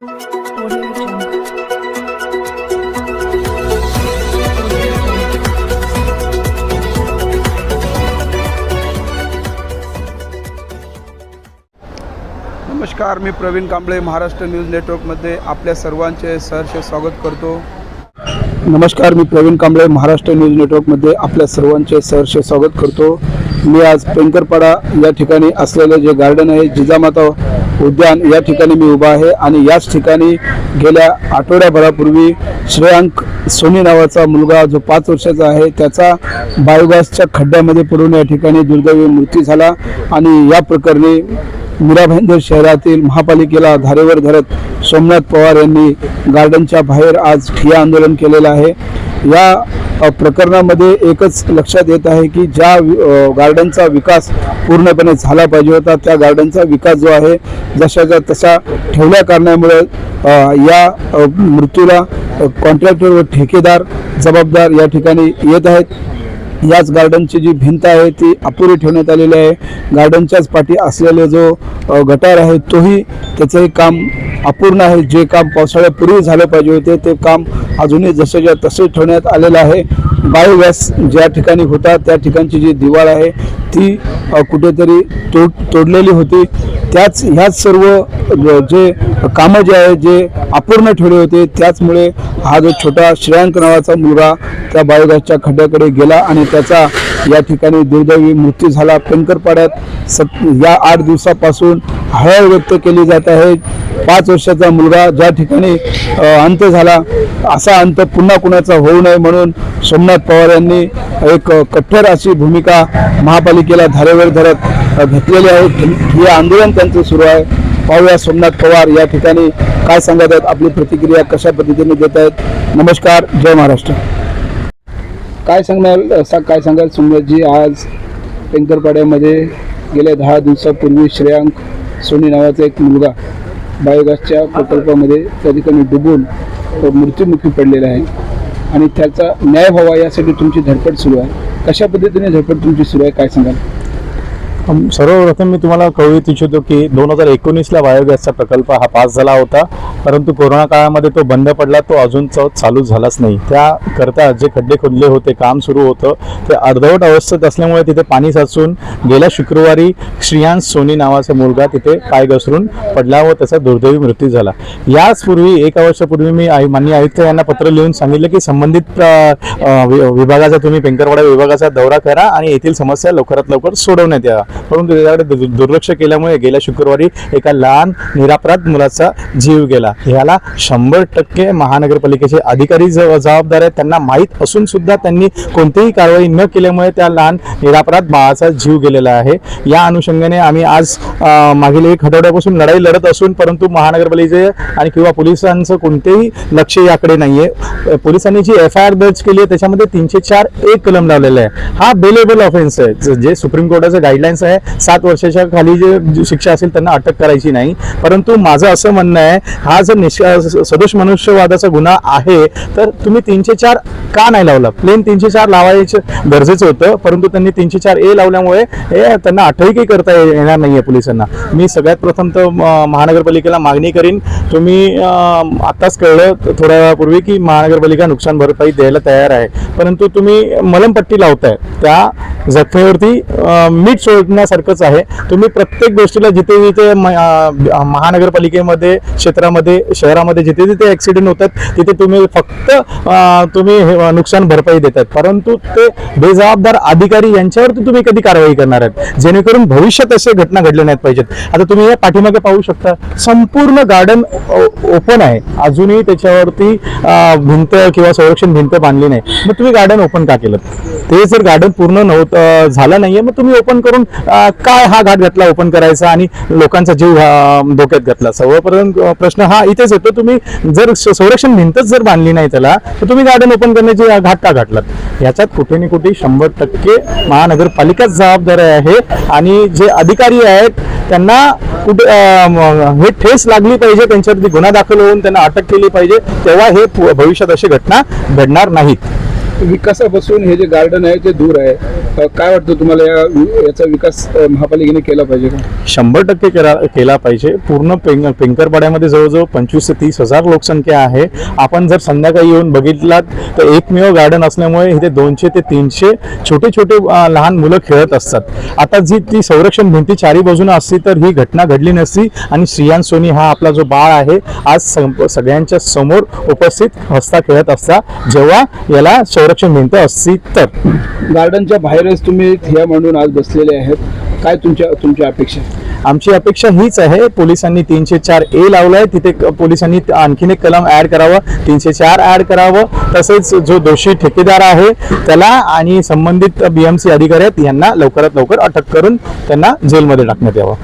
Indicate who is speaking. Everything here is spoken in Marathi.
Speaker 1: नमस्कार मी प्रवीण कांबळे महाराष्ट्र न्यूज नेटवर्कमध्ये आपल्या सर्वांचे सहर्ष स्वागत करतो. नमस्कार मी प्रवीण कांबळे महाराष्ट्र न्यूज नेटवर्कमध्ये आपल्या सर्वांचे सहर्ष स्वागत करतो. मी आज पेंकरपाडा या ठिकाणी असलेले जे गार्डन आहे जिजामाता उद्यान या ठिकाणी मी उभा आहे आणि याच ठिकाणी गेल्या आठवड्याभरापूर्वी श्रेयांक सोनी नावाचा मुलगा जो पाच वर्षाचा आहे त्याचा बायोगॅसच्या खड्ड्यामध्ये पडून या ठिकाणी दुर्दैवी मृत्यू झाला आणि या प्रकरणी मीरा भाईंदर शहरातील महापालिकेला धारेवर धरत सोमनाथ पवार यांनी गार्डनच्या बाहेर आज ठिया आंदोलन केलेलं आहे. या प्रकरणामध्ये एकच लक्षात येत आहे की ज्या गार्डनचा विकास पूर्णपणे झाला पाहिजे होता त्या गार्डनचा विकास जो आहे जशाचा तसा ठेवल्या कारणामुळे या मृत्यूला कॉन्ट्रॅक्टर व ठेकेदार जबाबदार या ठिकाणी येत आहेत. याच गार्डनची जी भिंत आहे ती अपुरी ठेवण्यात आलेली आहे. गार्डनच्याच पाठी असलेले जो गटार आहे तोही त्याचंही काम अपूर्ण आहे. जे काम पावसाळ्यापूर्वी झालं पाहिजे होते ते काम अजूनही जसंच्या तसे ठेवण्यात आलेलं आहे. बायोगॅस ज्या ठिकाणी होता त्या ठिकाणची जी दिवाळ आहे ती कुठेतरी तोड तोडलेली होती. त्याच ह्याच सर्व जे कामं जे आहे जे अपूर्ण ठेवले होते त्याचमुळे हा जो छोटा श्रेयांक नावाचा मुलगा त्या बायोगॅसच्या खड्ड्याकडे गेला आणि त्याचा या ठिकाणी दुर्दैवी मृत्यू झाला. पेंकरपाड्यात सत या आठ दिवसापासून हळहळ व्यक्त केली जात आहे. पाच वर्षाचा मुलगा ज्या ठिकाणी अंत झाला असा अंत पुन्हा कुणाचा होऊ नये म्हणून सोमनाथ पवार यांनी एक कठोर अशी भूमिका महापालिका महापालिकेला धारेवर धरत घेतलेले आहे हे आंदोलन त्यांचं सुरू आहे. पाहूया सोमनाथ पवार या ठिकाणी काय सांगत आहेत आपली प्रतिक्रिया कशा पद्धतीने देत आहेत. नमस्कार जय महाराष्ट्र. काय सांगणार असा काय सांगाल सोमनाथजी? आज पेंकरपाड्यामध्ये गेल्या दहा दिवसापूर्वी श्रेयांक सोनी नावाचा एक मुलगा बायोगॅसच्या प्रकल्पामध्ये त्या ठिकाणी डुबून तो मृत्युमुखी पडलेला आहे. आणि त्याचा न्याय व्हावा यासाठी तुमची धडपड सुरू आहे. कशा पद्धतीने झोपड तुमची सुरू आहे काय सांगाल?
Speaker 2: सर्वप्रथम मी तुम्हाला कळू इच्छितो की दोन हजार एकोणीसला बायोगॅसचा प्रकल्प हा पास झाला होता. परंतु कोरोना काळामध्ये तो बंद पडला तो अजून चालू झालाच नाही. त्याकरता जे खड्डे खोदले होते काम सुरू होतं ते अर्धवट अवस्थेत असल्यामुळे तिथे पाणी साचून गेल्या शुक्रवारी श्रियांश सोनी नावाचा मुलगा तिथे पाय घसरून पडला व त्याचा दुर्दैवी मृत्यू झाला. याचपूर्वी एक वर्षापूर्वी मी आयु माननीय आयुक्त यांना पत्र लिहून सांगितलं की संबंधित वि- विभागाचा तुम्ही पेंकरवाडा विभागाचा दौरा करा आणि येथील समस्या लवकरात लवकर सोडवण्यात यावा परंतु त्याच्याकडे दुर्लक्ष केल्यामुळे गेल्या शुक्रवारी एका लहान निरापराध मुलाचा जीव गेला. ह्याला शंभर टक्के महानगरपालिकेचे अधिकारी ज- जबाबदार आहेत. त्यांना माहीत असून सुद्धा त्यांनी कोणतीही कारवाई न केल्यामुळे त्या लहान निरापराध बाळाचा जीव गेलेला आहे. या अनुषंगाने आम्ही आज मागील एक आठवड्यापासून लढाई लढत असून परंतु महानगरपालिकेचे आणि किंवा पोलिसांचं कोणतेही लक्ष याकडे नाहीये. पोलिसांनी जी एफ आय आर दर्ज केली आहे त्याच्यामध्ये तीनशे चार एक कलम लावलेला आहे. हा बेलेबल ऑफेन्स आहे. जे सुप्रीम कोर्टाचं गाईडलाईन्स आहे सात वर्षाच्या खाली जे शिक्षा असेल त्यांना अटक करायची नाही. परंतु माझं असं म्हणणं आहे हा जर निश सदोष मनुष्यवादाचा गुन्हा आहे तर तुम्ही तीनशे चार का नाही लावला? प्लेन तीनशे चार लावायचं गरजेचं होतं परंतु त्यांनी तीनशे चार ए लावल्यामुळे हे त्यांना काही करता येणार येणार नाहीये पोलिसांना. मी सगळ्यात प्रथम तर महानगरपालिकेला मागणी करीन. तुम्ही आत्ताच कळलं थोड्या वेळापूर्वी की महानगरपालिका नुकसान भरपाई द्यायला तयार आहे. परंतु तुम्ही मलमपट्टी लावताय. त्या जखमेवरती मीठ सोडण्यासारखंच आहे. तुम्ही प्रत्येक गोष्टीला जिथे जिथे म- महानगरपालिकेमध्ये क्षेत्रामध्ये शहरामध्ये जिथे जिथे ऍक्सिडेंट होतात तिथे तुम्ही फक्त तुम्ही हे नुकसान भरपाई देतात. परंतु ते बेजबाबदार अधिकारी यांच्यावरती तुम्ही कधी कारवाई करणार आहेत? जेणेकरून भविष्यात असे घटना घडल्या नाहीत पाहिजेत. आता तुम्ही या पाठीमागे पाहू शकता संपूर्ण गार्डन ओपन आहे. अजूनही त्याच्यावरती भिंत किंवा संरक्षण भिंत बांधली नाही. मग तुम्ही गार्डन ओपन का केलं? ते जर गार्डन पूर्ण नव्हतं झालं नाहीये मग तुम्ही ओपन करून काय हा घाट घातला ओपन करायचा आणि लोकांचा जीव डोक्यात घातला? सर्वप्रथम प्रश्न हा इथेच येतो. तुम्ही जर संरक्षण भिंतच जर बांधली नाही त्याला तर तुम्ही गार्डन ओपन तुम्ही जे घाट का घातलात याच्यात कुठे ना कुठे शंभर टक्के महानगरपालिकाच जबाबदार आहे आणि जे अधिकारी आहेत त्यांना कुठे हे ठेस लागली पाहिजे त्यांच्यावरती गुन्हा दाखल होऊन त्यांना अटक केली पाहिजे तेव्हा हे भविष्यात अशी घटना घडणार नाहीत.
Speaker 1: विकासापासून हे जे गार्डन आहे ते दूर आहे. काय वाटतं तुम्हाला या याचा विकास महापालिकेने केला पाहिजे का?
Speaker 2: शंभर टक्के करा केला पाहिजे. पूर्ण पेंग पेंकरपाड्यामध्ये जवळजवळ पंचवीस ते तीस हजार लोकसंख्या आहे. आपण जर संध्याकाळी येऊन बघितलात तर एकमेव गार्डन असल्यामुळे इथे दोनशे ते तीनशे छोटे छोटे लहान मुलं खेळत असतात. आता जी ती संरक्षण भिंती चारी बाजूने असती तर ही घटना घडली नसती. आणि श्रियान सोनी हा आपला जो बाळ आहे आज सगळ्यांच्या समोर उपस्थित हसता खेळत असता जेव्हा याला संरक्षण भिंत असती तर.
Speaker 1: गार्डनच्या बाहेरच तुम्ही ठिया म्हणून आज बसलेले आहेत. काय तुमच्या तुमच्या अपेक्षा?
Speaker 2: आमची अपेक्षा हीच आहे पोलिसांनी तीनशे चार ए लावलाय तिथे पोलिसांनी आणखीन एक कलम ऍड करावं तीनशे चार ऍड करावं. तसेच जो दोषी ठेकेदार आहे त्याला आणि संबंधित बीएमसी अधिकारी आहेत यांना लवकरात लवकर अटक करून त्यांना जेलमध्ये टाकण्यात यावं.